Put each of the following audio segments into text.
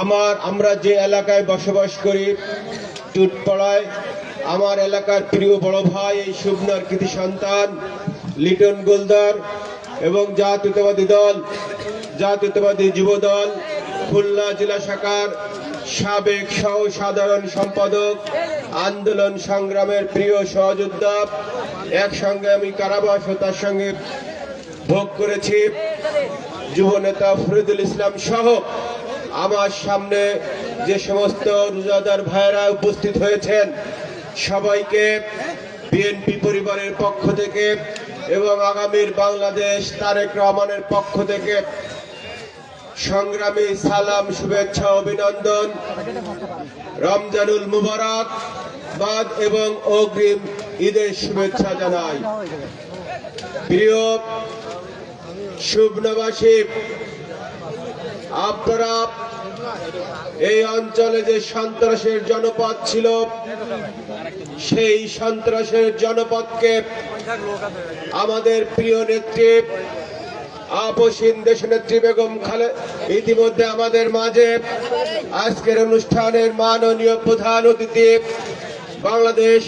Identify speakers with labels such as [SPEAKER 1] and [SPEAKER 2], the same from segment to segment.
[SPEAKER 1] আমার, আমরা যে এলাকায় বসবাস করি টুটপাড়ায় আমার এলাকার প্রিয় বড় ভাই এই শুভনার কৃতি সন্তান, লিটন গোলদার এবং জাতীয়তাবাদী দল, জাতীয়তাবাদী যুব দল, খুলনা জেলা শাখার সাবেক সহ সাধারণ সম্পাদক, আন্দোলন সংগ্রামের প্রিয় সহযোদ্ধা, একসঙ্গে আমি কারাবাস ও তার সঙ্গে ভোগ করেছি। যুব নেতা ফরিদুল ইসলাম সহ আমার সামনে যে সমস্ত রোজাদার ভাইয়েরা উপস্থিত হয়েছেন, সবাইকে বিএনপি পরিবারের পক্ষ থেকে এবং আগামীর বাংলাদেশ তারেক রহমানের পক্ষ থেকে সংগ্রামী সালাম, শুভেচ্ছা, অভিনন্দন, রমজানুল মুবারক, বাদ এবং অগ্রিম ঈদের শুভেচ্ছা জানাই। প্রিয় শুভনবাসী আপনারা এই অঞ্চলে যে সন্ত্রাসের জনপদ ছিল, সেই সন্ত্রাসের জনপদকে আমাদের প্রিয় নেত্রী আপসীন দেশ নেত্রী বেগম খালে, ইতিমধ্যে আমাদের মাঝে আজকের অনুষ্ঠানের মাননীয় প্রধান অতিথি বাংলাদেশ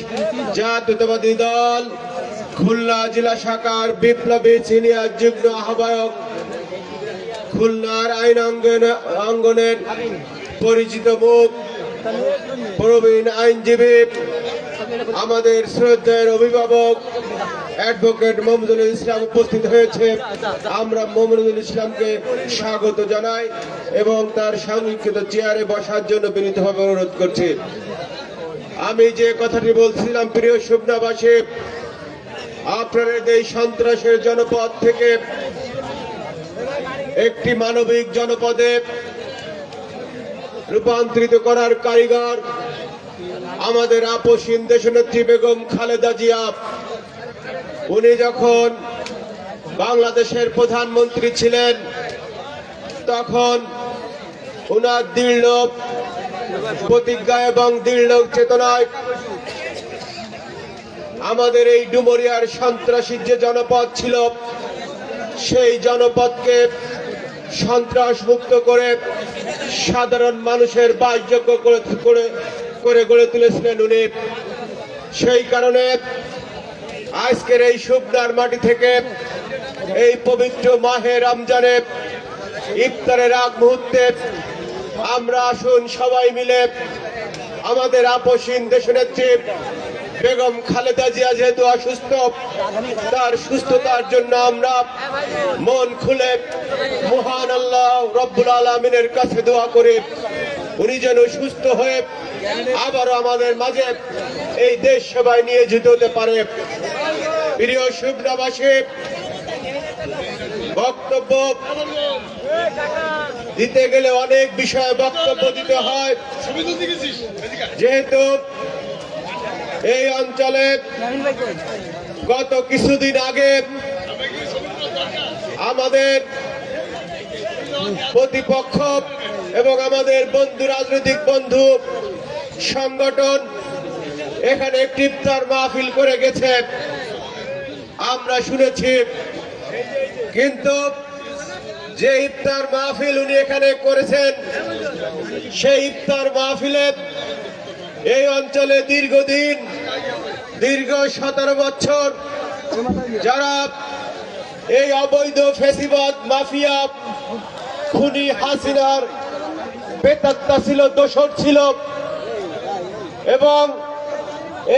[SPEAKER 1] জাতীয়তাবাদী দল, খুলনা জেলা শাখার বিপ্লবী সিনিয়র যুগ্ম আহ্বায়ক খুলনার আইন অঙ্গন অঙ্গনের পরিচিত মুখ, প্রবীণ আইনজীবী, আমাদের শ্রদ্ধের অভিভাবক, অ্যাডভোকেট মোহাম্মদুল ইসলাম উপস্থিত হয়েছে। আমরা মোহাম্মদুল ইসলামকে স্বাগত জানাই এবং তার সংরক্ষিত চেয়ারে বসার জন্য বিনীতভাবে অনুরোধ করছি। আমি যে কথাটি বলছিলাম, প্রিয় শুভনাবাসী আপনাদের এই সন্ত্রাসের জনপদ থেকে একটি মানবিক জনপদে রূপান্তরিত করার কারিগর আমাদের আপসীন দেশনেত্রী বেগম খালেদা জিয়া। উনি যখন বাংলাদেশের প্রধানমন্ত্রী ছিলেন, তখন উনার দৃঢ় প্রতিজ্ঞা এবং দৃঢ় চেতনায় আমাদের এই ডুমরিয়ার সন্ত্রাসীর যে জনপদ ছিল, সেই জনপদকে সন্ত্রাস মুক্ত করে সাধারণ মানুষের বাসযোগ্য করে করে গড়ে তুলেছিলেন উনি। সেই কারণে আজকের এই শুকনার মাটি থেকে এই পবিত্র মাহে রমজানে ইফতারের আগ মুহূর্তে আমরা আসুন সবাই মিলে আমাদের আপসীন দেশনেত্রী বেগম খালেদা জিয়া যেহেতু অসুস্থ, তার সুস্থতার জন্য আমরা মন খুলে মহান আল্লাহ রব্বুল আলমিনের কাছে দোয়া করে। উনি যেন সুস্থ হয়ে আবারও আমাদের মাঝে এই দেশ সেবায় নিয়ে যেতে হতে পারে। প্রিয় শুভনাবাসী বক্তব্য দিতে গেলে অনেক বিষয়ে বক্তব্য দিতে হয়। যেহেতু এই অঞ্চলে গত কিছুদিন আগে আমাদের প্রতিপক্ষ এবং আমাদের বন্ধু, রাজনৈতিক বন্ধু সংগঠন এখানে একটি মাহফিল করে গেছে। আমরা শুনেছি, কিন্তু যে ইফতার মাহফিল উনি এখানে করেছেন, সেই ইফতার মাহফিলে এই অঞ্চলে দীর্ঘদিন, দীর্ঘ সতেরো বছর যারা এই অবৈধ ফেসিবাদ, মাফিয়া, খুনি হাসিনার বেতাত্তা ছিল, দোষর ছিল এবং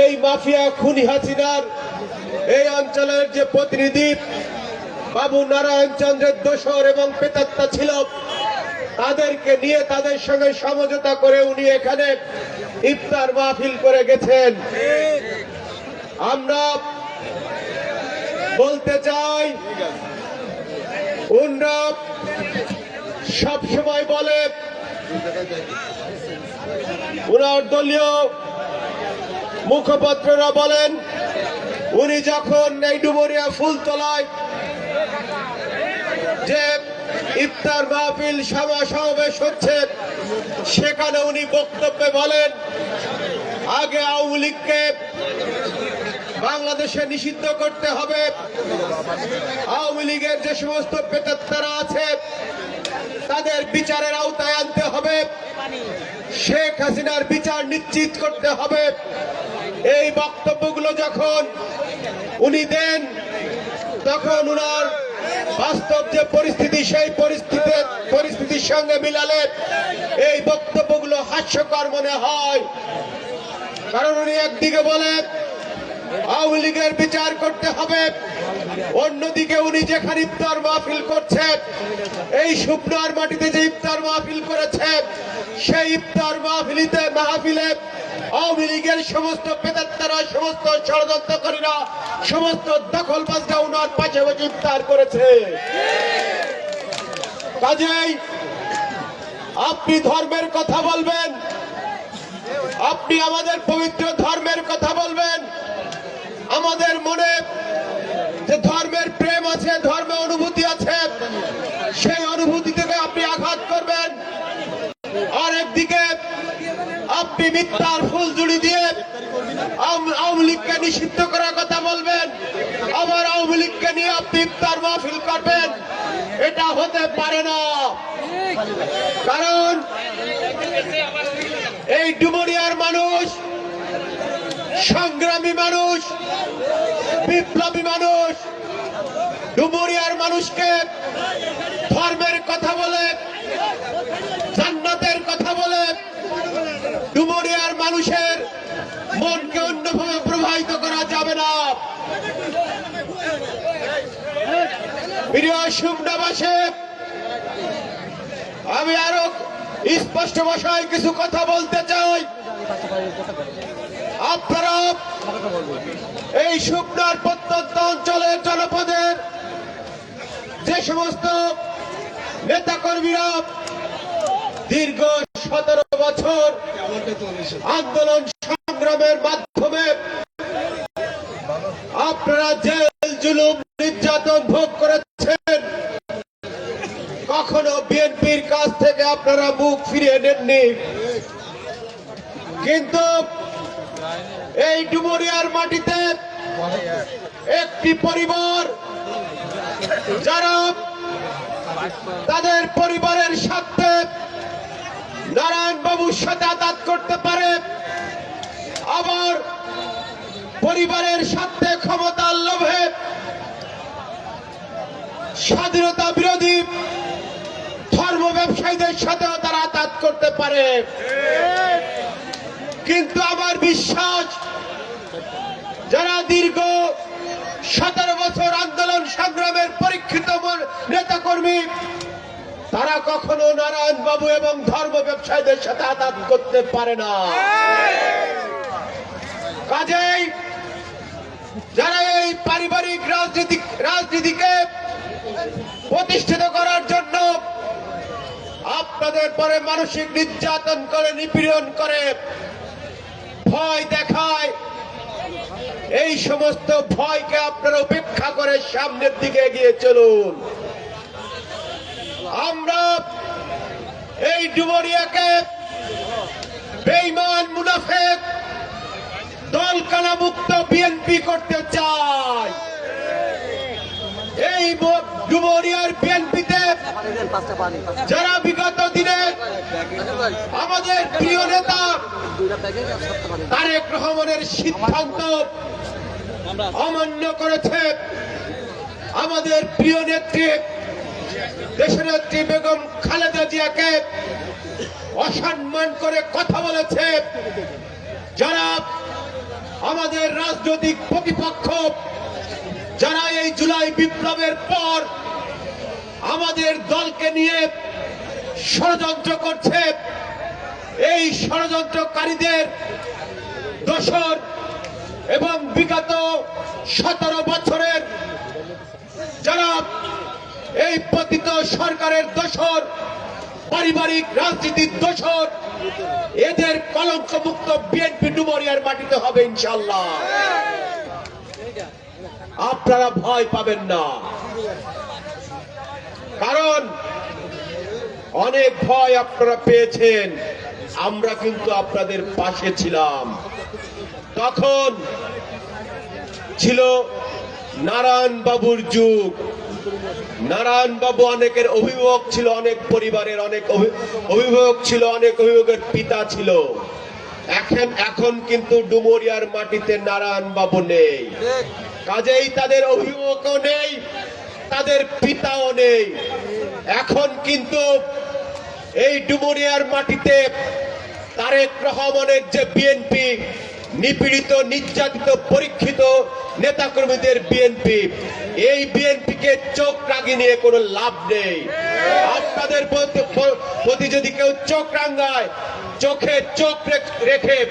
[SPEAKER 1] এই মাফিয়া, খুনি হাসিনার এই অঞ্চলের যে প্রতিনিধি বাবু নারায়ণ চন্দ্রের দোষর এবং পেতাত্তা ছিল তাদেরকে নিয়ে তাদের সঙ্গে সমঝোতা করে উনি এখানে ইফতার মাহফিল করে গেছেন। আমরা বলতে চাই, উনরা সব সময় বলে, উনার দলীয় মুখপাত্ররা বলেন, উনি যখন এই ডুবরিয়া ফুলতলায় যে ইফতার মাহফিল সভা সমাবেশ হচ্ছে। সেখানে উনি বক্তব্যে বলেন, আগে আওয়ামী লীগকে বাংলাদেশে নিষিদ্ধ করতে হবে। আওয়ামী লীগের যে সমস্ত পেতাত্তারা আছে, তাদের বিচারের আওতায় আনতে হবে। শেখ হাসিনার বিচার নিশ্চিত করতে হবে। এই বক্তব্যগুলো যখন উনি দেন, তখন উনার বাস্তব যে পরিস্থিতি, সেই পরিস্থিতি, পরিস্থিতির সঙ্গে মিলালে এই বক্তব্যগুলো হাস্যকর মনে হয়। কারণ উনি একদিকে বলেন, আওয়ামী লীগের বিচার করতে হবে। অন্যদিকে উনি যেখানে ইফতার মাহফিল করছে, এই শুকনার মাটিতে যে ইফতার মাহফিল করেছে, সেই ইফতার মাহফিলিতে মাহফিলে আওয়ামী লীগের সমস্ত পেতাত্তারা সমস্ত ষড়যন্ত্রকারীরা, সমস্ত দখলবাজরা উনার পাশে ইফতার করেছে। কাজেই আপনি ধর্মের কথা বলবেন, আপনি আমাদের পবিত্র ধর্মের কথা বলবেন আমাদের মনে যে ধর্মের প্রেম আছে ধর্মে অনুভূতি আছে সেই অনুভূতি থেকে আপনি আঘাত করবেন আর একদিকে আপনি মিথ্যার ফুল জুড়ি দিয়ে আওয়ামী লীগকে নিষিদ্ধ করার কথা বলবেন। আবার আওয়ামী লীগকে নিয়ে আপনি ইফতার মাহফিল করবেন। এটা হতে পারে না। কারণ এই ডুমুরিয়ার মানুষ, সংগ্রামী মানুষ, বিপ্লবী মানুষ, ডুমুরিয়ার মানুষকে ধর্মের কথা বলে, জান্নাতের কথা বলে, ডুমুরিয়ার মানুষের মনকে অন্যভাবে প্রবাহিত করা যাবে না। আমি আরও স্পষ্ট ভাষায় কিছু কথা বলতে চাই। আপনারা এই শুকনার প্রত্যন্ত অঞ্চলের জনপদের যে সমস্ত নেতাকর্মীরা দীর্ঘ সতেরো বছর আন্দোলন সংগ্রামের মাধ্যমে আপনারা জেল, জুলুম, নির্যাতন ভোগ করেছেন। কখনো বিএনপির কাছ থেকে আপনারা মুখ ফিরিয়ে নেননি। কিন্তু এই ডুমুরিয়ার মাটিতে একটি পরিবার, যারা তাদের পরিবারের সাথে নারায়ণ বাবুর সাথে আঘাত করতে পারে। আবার পরিবারের সাথে ক্ষমতার লোভে স্বাধীনতা বিরোধী ধর্ম ব্যবসায়ীদের সাথেও তারা আঘাত করতে পারে। কিন্তু আমার বিশ্বাস, যারা দীর্ঘ সতেরো বছর আন্দোলন সংগ্রামের পরীক্ষিত নেতা কর্মী তারা কখনো নারায়ণ বাবু এবং ধর্ম ব্যবসায়ীদের সাথে আঘাত করতে পারে না। কাজেই যারা এই পারিবারিক রাজনীতি রাজনীতিকে প্রতিষ্ঠিত করার জন্য আপনাদের পরে মানসিক নির্যাতন করে, নিপীড়ন করে, ভয় দেখায়, এই সমস্ত ভয়কে আপনারা উপেক্ষা করে সামনের দিকে এগিয়ে চলুন। আমরা এই ডুবরিয়াকে বেইমান মুনাফেক দলকানা মুক্ত বিএনপি করতে চাই। এই ডুবরিয়ার বিএনপিতে যারা বিগত দিনে আমাদের প্রিয় নেতা তারেক রহমানের সিদ্ধান্ত অমান্য করেছে, আমাদের প্রিয় নেত্রী দেশনেত্রী বেগম খালেদা জিয়াকে অসম্মান করে কথা বলেছে। যারা আমাদের রাজনৈতিক প্রতিপক্ষ, যারা এই জুলাই বিপ্লবের পর আমাদের দলকে নিয়ে ষড়যন্ত্র করছে, এই ষড়যন্ত্রকারীদের দোষর এবং বিগত সতেরো বছরের যারা এই পতিত সরকারের দোষর, পারিবারিক রাজনীতির দোষর, এদের কলঙ্ক মুক্ত বিএনপি ডুমরিয়ার মাটিতে হবে ইনশাল্লাহ আপনারা ভয় পাবেন না। কারণ অনেক ভয় আপনারা পেয়েছেন, আমরা কিন্তু আপনাদের পাশে ছিলাম। তখন ছিল নারায়ণ বাবুর যুগ। নারায়ণ বাবু অনেকের অভিভাবক ছিল, অনেক পরিবারের অনেক অভিভাবক ছিল, অনেক অভিভাবকের পিতা ছিল। এখন এখন কিন্তু ডুমুরিয়ার মাটিতে নারায়ণ বাবু নেই। কাজেই তাদের অভিভাবকও নেই, তাদের পিতাও নেই। এখন কিন্তু এই ডুমুরিয়ার মাটিতে তারেক রহমানের যে বিএনপি নিপীড়িত, নির্যাতিত, পরীক্ষিত নেতাকর্মীদের বিএনপি এই বিএনপিকে চোখ রাগি নিয়ে কোনো লাভ নেই। আপনাদের প্রতি- যদি কেউ চোখ রাঙ্গায় চোখে চোখ রেখে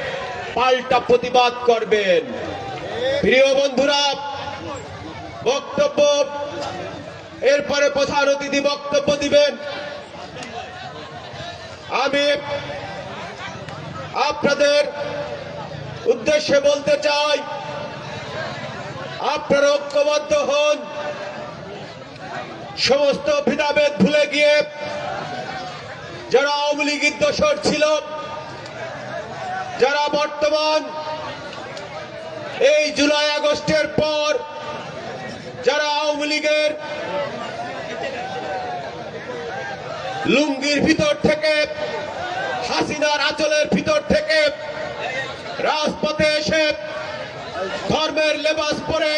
[SPEAKER 1] পাল্টা প্রতিবাদ করবেন। প্রিয় বন্ধুরা, বক্তব্য এরপরে প্রধান অতিথি বক্তব্য দিবেন। আমি আপনাদের উদ্দেশ্যে বলতে চাই, আপনারা ঐক্যবদ্ধ হন। সমস্ত ভেদাভেদ ভুলে গিয়ে যারা আওয়ামী লীগের দোষর ছিল, যারা বর্তমান এই জুলাই আগস্টের পর যারা আওয়ামী লীগের লুঙ্গির ভিতর থেকে, হাসিনার আঁচলের ভিতর থেকে রাজপথে এসে ধর্মের লেবাস পরে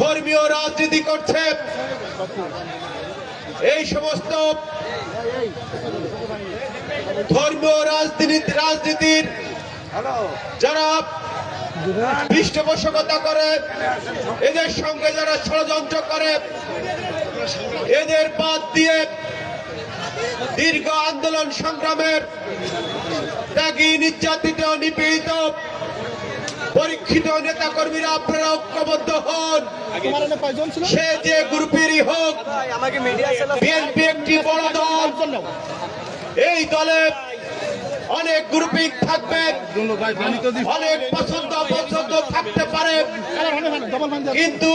[SPEAKER 1] ধর্মীয় রাজনীতি করছে। এই সমস্ত ধর্মীয় রাজনীতি রাজনীতির যারা পৃষ্ঠপোষকতা করে, এদের সঙ্গে যারা ষড়যন্ত্র করে, এদের বাদ দিয়ে দীর্ঘ আন্দোলন সংগ্রামের ত্যাগী নির্যাতিত নিপীড়িত পরীক্ষিত নেতা কর্মীরা আপনারা ঐক্যবদ্ধ হন সে যে গ্রুপেরই হোক
[SPEAKER 2] ভাই, আমাকে মিডিয়া চ্যানেল
[SPEAKER 1] বিএনপি একটি বড় দল এই দলে অনেক গ্রুপিং থাকবে অনেক পছন্দ অপছন্দ থাকতে পারে কিন্তু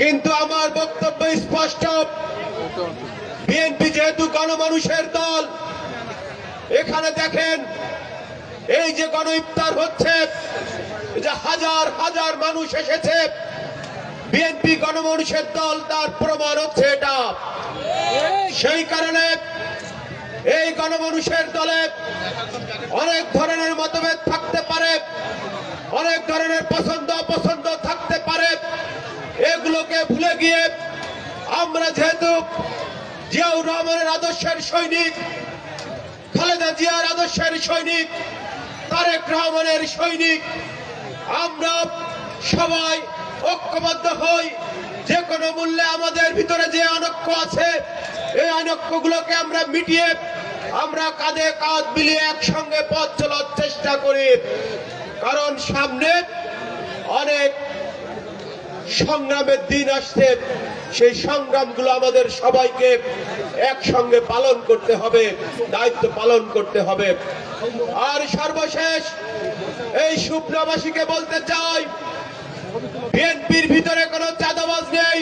[SPEAKER 1] কিন্তু আমার বক্তব্য স্পষ্ট। বিএনপি যেহেতু গণমানুষের দল, এখানে দেখেন, এই যে গণ ইফতার হচ্ছে, যে হাজার হাজার মানুষ এসেছে, বিএনপি গণমানুষের দল, তার প্রমাণ হচ্ছে এটা। সেই কারণে এই গণমানুষের দলে অনেক ধরনের মতভেদ থাকতে পারে, অনেক ধরনের পছন্দ অপছন্দ থাকতে পারে। এগুলোকে ভুলে গিয়ে আমরা যেহেতু জিয়াউর রহমানের আদর্শের সৈনিক, খালেদা জিয়ার আদর্শের সৈনিক, তারেক রহমানের সৈনিক, আমরা সবাই ঐক্যবদ্ধ হই, যে কোনো মূল্যে আমাদের ভিতরে যে অনক্ষ আছে, এই অনক্ষগুলোকে আমরা মিটিয়ে আমরা কাঁধে কাঁধ মিলিয়ে একসঙ্গে পথ চলার চেষ্টা করি। কারণ সামনে অনেক সংগ্রামের দিন আসছে। সেই সংগ্রামগুলো আমাদের সবাইকে একসঙ্গে পালন করতে হবে, দায়িত্ব পালন করতে হবে। আর সর্বশেষ, এই সুপ্নবাসীকে বলতে চাই, বিএনপির ভিতরে কোনো চাঁদাবাজ নেই,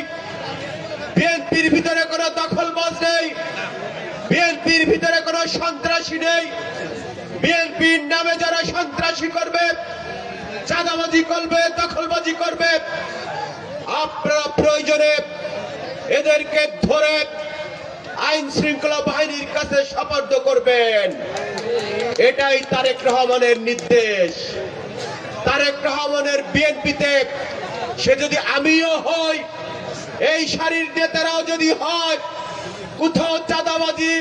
[SPEAKER 1] বিএনপির ভিতরে কোনো দখলবাজ নেই, বিএনপির ভিতরে কোনো সন্ত্রাসী নেই। বিএনপির নামে যারা সন্ত্রাসী করবে, চাঁদাবাজি করবে, দখলবাজি করবে আপনারা প্রয়োজনে এদেরকে ধরে আইন শৃঙ্খলা বাহিনীর কাছে সপর্দ করবেন। এটাই তারেক রহমানের নির্দেশ। তারেক রহমানের বিএনপিতে সে যদি আমিও হই, এই শারীর নেতারাও যদি হয়, কোথাও চাঁদাবাজি,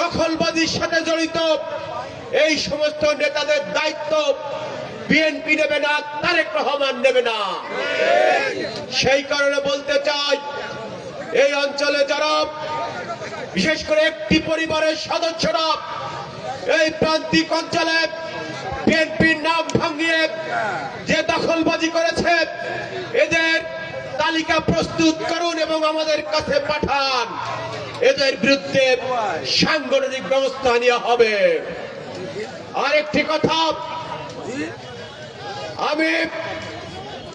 [SPEAKER 1] দখলবাজির সাথে জড়িত, এই সমস্ত নেতাদের দায়িত্ব বিএনপি নেবে না, তারেক রহমান নেবে না। সেই কারণে বলতে চাই, এই অঞ্চলে যারা, বিশেষ করে একটি পরিবারের সদস্যরা, এই প্রান্তিক অঞ্চলে বিএনপির নাম ভাঙিয়ে যে দখলবাজি করেছে, এদের তালিকা প্রস্তুত করুন এবং আমাদের কাছে পাঠান। এদের বিরুদ্ধে সাংগঠনিক ব্যবস্থা নেওয়া হবে। আরেকটি কথা আমি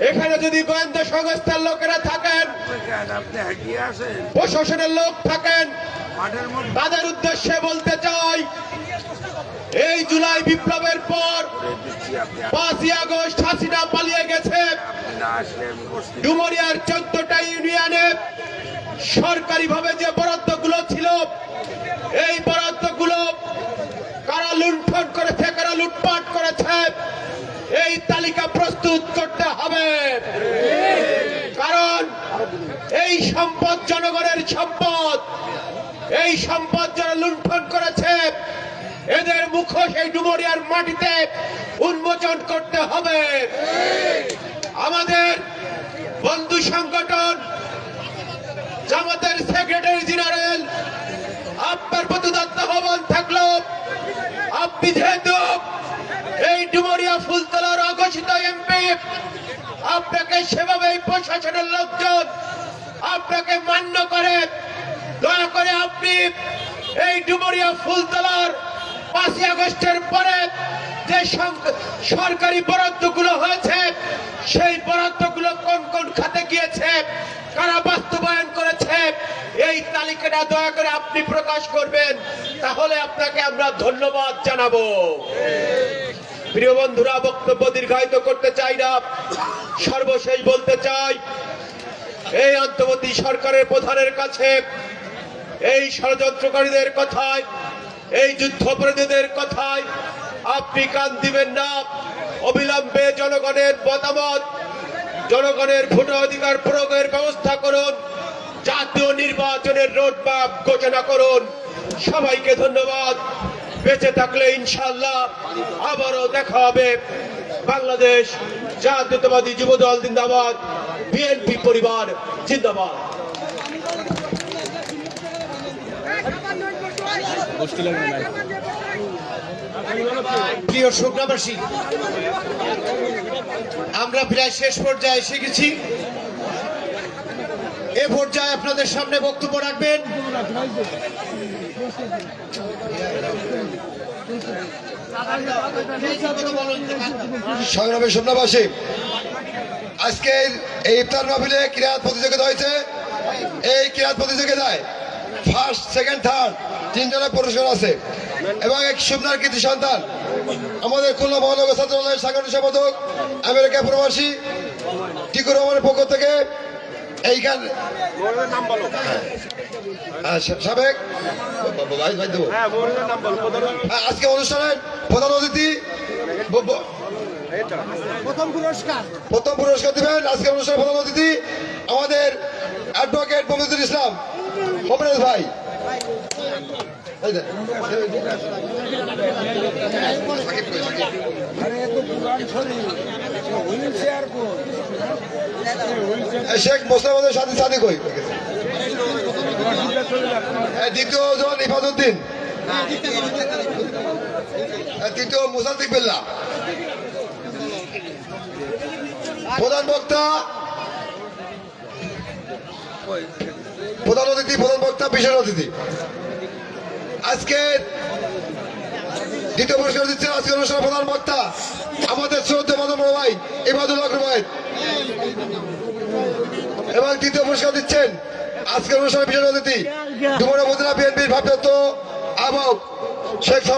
[SPEAKER 1] এখানে যদি গোয়েন্দা সংস্থার লোকেরা থাকেন প্রশাসনের লোক থাকেন তাদের উদ্দেশ্যে বলতে চাই এই জুলাই বিপ্লবের পর পাঁচই আগস্ট হাসিনা পালিয়ে গেছে। ডুমরিয়ার চোদ্দটা ইউনিয়নে সরকারিভাবে যে বরাদ্দগুলো ছিল এই বরাদ্দগুলো কারা লুণ্ঠন করেছে কারা লুটপাট করেছে এই তালিকা প্রস্তুত করতে হবে। কারণ এই সম্পদ জনগণের সম্পদ। এই সম্পদ যারা লুণ্ঠন করেছে, এদের মুখোশ এই ডুমরিয়ার মাটিতে উন্মোচন করতে হবে। আমাদের বন্ধু সংগঠন, জামাতের সেক্রেটারি জেনারেল, আপনার প্রতি দত্ত আহ্বান থাকল, আপনি যেহেতু এই ডুমরিয়া ফুলতলার অঘোষিত এমপি আপনাকে সেভাবে প্রশাসনের লোকজন আপনাকে মান্য করে। দয়া করে আপনি এই ডুমরিয়া ফুলতলার পাঁচই আগস্টের পরে যে সরকারি বরাদ্দগুলো হয়েছে, সেই বরাদ্দগুলো কোন কোন খাতে গিয়েছে, কারা বাস্তবায়ন করেছে, এই তালিকাটা দয়া করে আপনি প্রকাশ করবেন, তাহলে আপনাকে আমরা ধন্যবাদ জানাব। প্রিয় বন্ধুরা, বক্তব্য দীর্ঘায়িত করতে চাই না। সর্বশেষ বলতে চাই, এই অন্তর্বর্তী সরকারের প্রধানের কাছে, এই ষড়যন্ত্রকারীদের কথায়, এই যুদ্ধপরাধীদের কথায় আপনি কান দিবেন না। অবিলম্বে জনগণের মতামত, জনগণের ভোট অধিকার প্রয়োগের ব্যবস্থা করুন, জাতীয় নির্বাচনের রোডম্যাপ ঘোষণা করুন। সবাইকে ধন্যবাদ। বেঁচে থাকলে ইনশাল্লাহ আবারও দেখা হবে বাংলাদেশ জাতীয়তাবাদী যুবদল জিন্দাবাদ, বিএনপি পরিবার জিন্দাবাদ।
[SPEAKER 3] প্রিয় শুক্রাবাসী আমরা প্রায় শেষ পর্যায়ে এসে গেছি। এ পর্যায়ে আপনাদের সামনে বক্তব্য রাখবেন
[SPEAKER 4] সংগ্রামী শুকনাবাসী আজকের এই ইফতার মাহফিলে ক্রীড়া প্রতিযোগিতা হয়েছে। এই ক্রীড়া প্রতিযোগিতায় ফার্স্ট সেকেন্ড থার্ড তিনজনের পুরস্কার আছে। এবং এক সুন্দর কৃতি সন্তান, আমাদের খুলনা মহানগর ছাত্রালয়ের সাংগঠনিক সম্পাদক, আমেরিকা প্রবাসী টিকু রহমানের পক্ষ থেকে এইখান হ্যাঁ, সাবেক? ভাই ভাই দেবো। হ্যাঁ, আজকে অনুষ্ঠানের প্রধান অতিথি
[SPEAKER 3] প্রথম পুরস্কার।
[SPEAKER 4] প্রথম পুরস্কার দিবেন আজকের অনুষ্ঠানের প্রধান অতিথি আমাদের অ্যাডভোকেট মমিদুল ইসলাম। মোমিনুল ভাই। সাকিব কই, সাকিব? এই শেখ মোস্তাফাদের সাথে সাথে কই? দ্বিতীয় জন ইফাদুদ্দিন এই তৃতীয় মুসাদ্দিক বিল্লাহ প্রধান বক্তা প্রধান অতিথি, প্রধান বক্তা, বিশেষ অতিথি। আজকে দ্বিতীয় পুরস্কার দিচ্ছেন আজকের অনুষ্ঠানের প্রধান বক্তা, আমাদের শ্রদ্ধে মাদম ভাই ইবাদুল আকর এবং তৃতীয় পুরস্কার দিচ্ছেন আজকের অনুষ্ঠানের বিশেষ অতিথি দুপুরে মদিনা বিএনপির ভারপ্রাপ্ত আহ্বায়ক শেখ